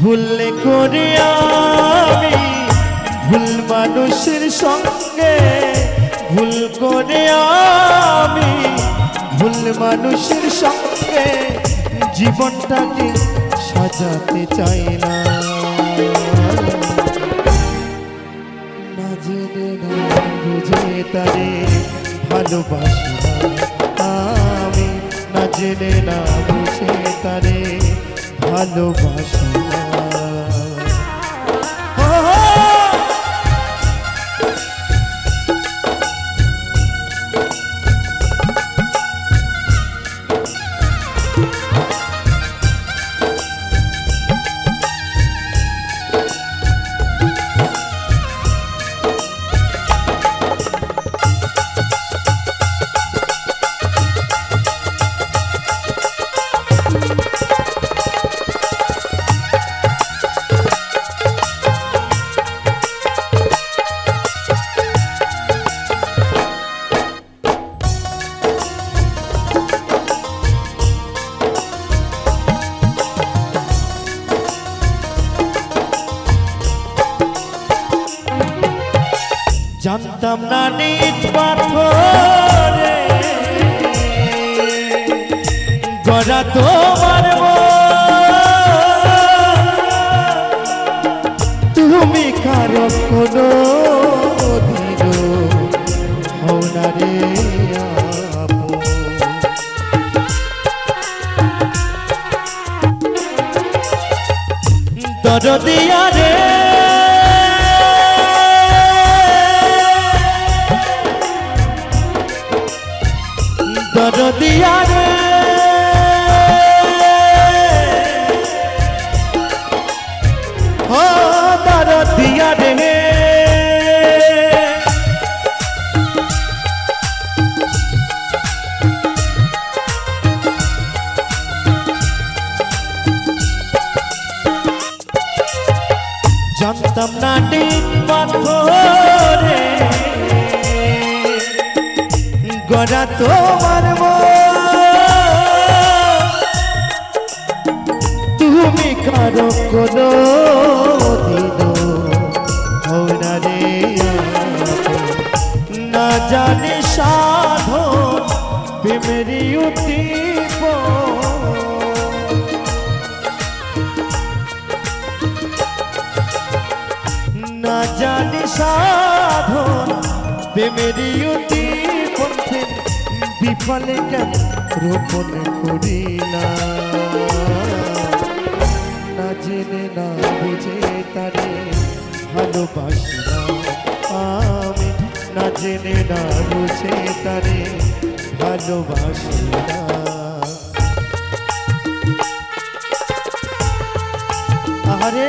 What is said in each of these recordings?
ভুল করে আমি ভুল মানুষের সঙ্গে, ভুল করে আমি ভুল মানুষের সঙ্গে জীবনটাকে সাজাতে চাই না। বুঝে তারে ভালোবাসি আমি না জেনে, না বুঝে তারে ভালোবাসি জানতাম না নিজ পাথরে গড়া তোমার। তুমি কারও কোনো। দরদিয়া রে দরদিয়া রে। ও দরদিয়া রে। জানতাম না ডিম পাথরে গড়া তোমার সাধন। প্রেমেরই অতি পন্থে বিফলে কেন রোপণ করি না না জেনে, না বুঝে তারে ভালোবাসি আমি। না জেনে, না বুঝে তারে ভালোবাসি না আরে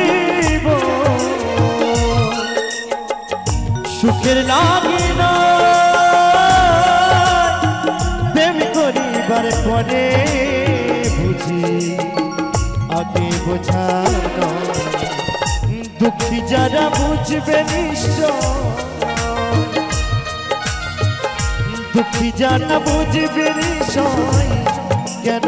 সুখের লাগে না প্রেম করিবার পরে বুঝি, আগে বোঝানো দুঃখী যারা বুঝবে নিশ্চয়, দুঃখী যারা বুঝবে নিশ্চয়, কেন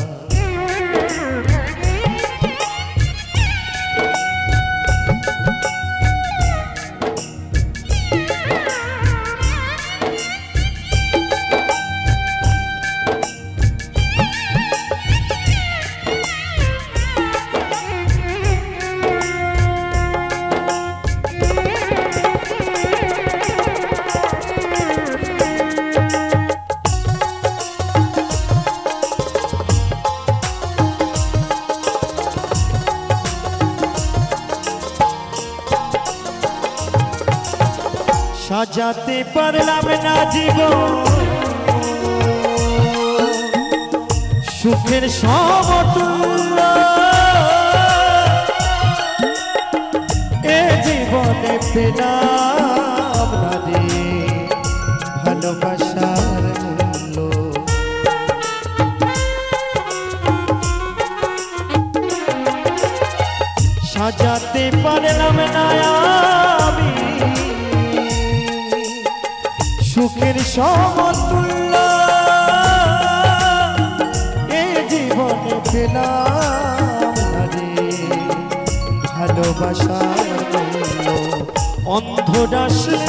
সাজাতে পারলাম না জীব সুখের সমতুল্য। এ জীবনে পেলাম সমতুল্য। এ জীবনে পেলাম রে। ভালোবাসার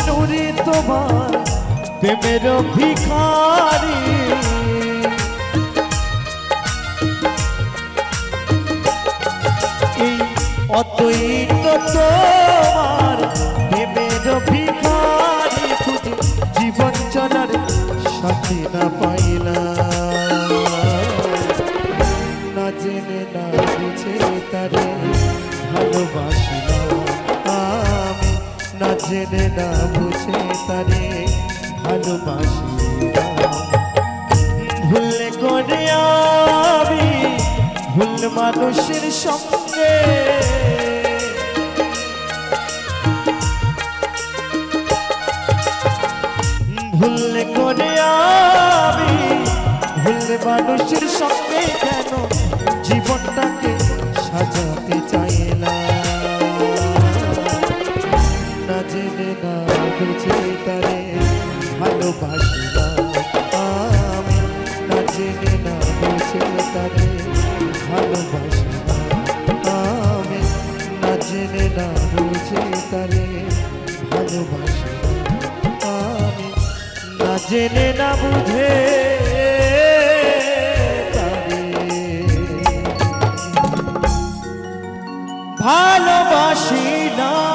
নুরি তোমার প্রেমের ভিখারি। অতই তো তোমার সাথে না পাইলাম। না জেনে, না বুঝে তারে ভালোবাসিলাম আমি। না জেনে, না বুঝে তারে ভালোবাসিলাম। ভুলে করে আমি, ভুল মানুষের সঙ্গে করে আমি ভুল মানুষের সঙ্গে কেন জীবনটাকে সাজাতে চাই না? জেনে না বুঝে তারে ভালোবাসিলাম জেনে না বুঝে ভালোবাসি না